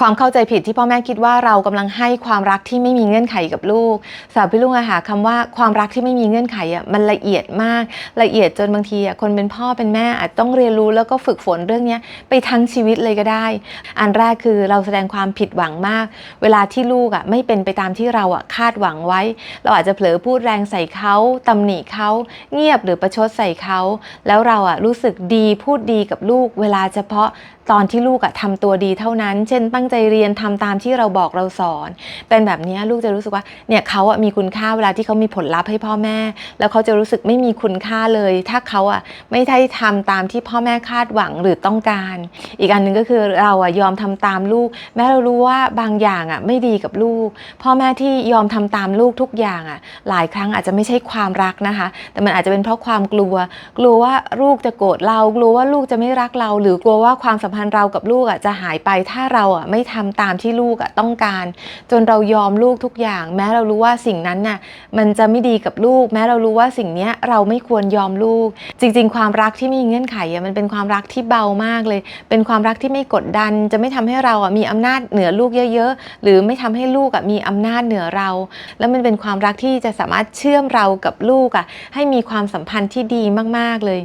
ความเข้าใจผิดที่พ่อแม่คิดว่าเรากำลังให้ความรักที่ไม่มีเงื่อนไขกับลูกสำหรับพี่ลุงอะค่ะคำว่าความรักที่ไม่มีเงื่อนไขอะมันละเอียดมากละเอียดจนบางทีอะคนเป็นพ่อเป็นแม่อาจต้องเรียนรู้แล้วก็ฝึกฝนเรื่องนี้ไปทั้งชีวิตเลยก็ได้ อันแรกคือเราแสดงความผิดหวังมาก เวลาที่ลูกอะไม่เป็นไปตามที่เราอะคาดหวังไว้ เราอาจจะเผลอพูดแรงใส่เขาตำหนิเขาเงียบหรือประชดใส่เขาแล้วเราอะรู้สึกดีพูดดีกับลูก เวลาเฉพาะตอนที่ลูกอะทำตัวดีเท่านั้น เช่นตั้ง้งใจเรียนทำตามที่เราบอกเราสอน เป็นแบบนี้ลูกจะรู้สึกว่าเนี่ยเขาอะมีคุณค่าเวลาที่เขามีผลลัพธ์ให้พ่อแม่ แล้วเขาจะรู้สึกไม่มีคุณค่าเลย ถ้าเขาอะไม่ได้ทำตามที่พ่อแม่คาดหวังหรือต้องการ อีกอันหนึ่งก็คือเราอะยอมทำตามลูก แม้เรารู้ว่าบางอย่างอะไม่ดีกับลูก พ่อแม่ที่ยอมทำตามลูกทุกอย่างอะหลายครั้งอาจจะไม่ใช่ความรักนะคะ แต่มันอาจจะเป็นเพราะความกลัว กลัวว่าลูกจะโกรธเรา กลัวว่าลูกจะไม่รักเรา หรือกลัวว่าความสัมพันธ์เรากับลูกอะจะหายไปถ้าเราอะไม่ทำตามที่ลูกอะต้องการ จนเรายอมลูกทุกอย่าง แม้เรารู้ว่าสิ่งนั้นน่ะมันจะไม่ดีกับลูก แม้เรารู้ว่าสิ่งเนี้ยเราไม่ควรยอมลูก จริง ๆ ความรักที่ไม่มีเงื่อนไขอะมันเป็นความรักที่เบามากเลย เป็นความรักที่ไม่กดดัน จะไม่ทำให้เราอะมีอำนาจเหนือลูกเยอะ ๆ หรือไม่ทำให้ลูกอะมีอำนาจเหนือเรา แล้วมันเป็นความรักที่จะสามารถเชื่อมเรากับลูกอะให้มีความสัมพันธ์ที่ดีมากๆเลย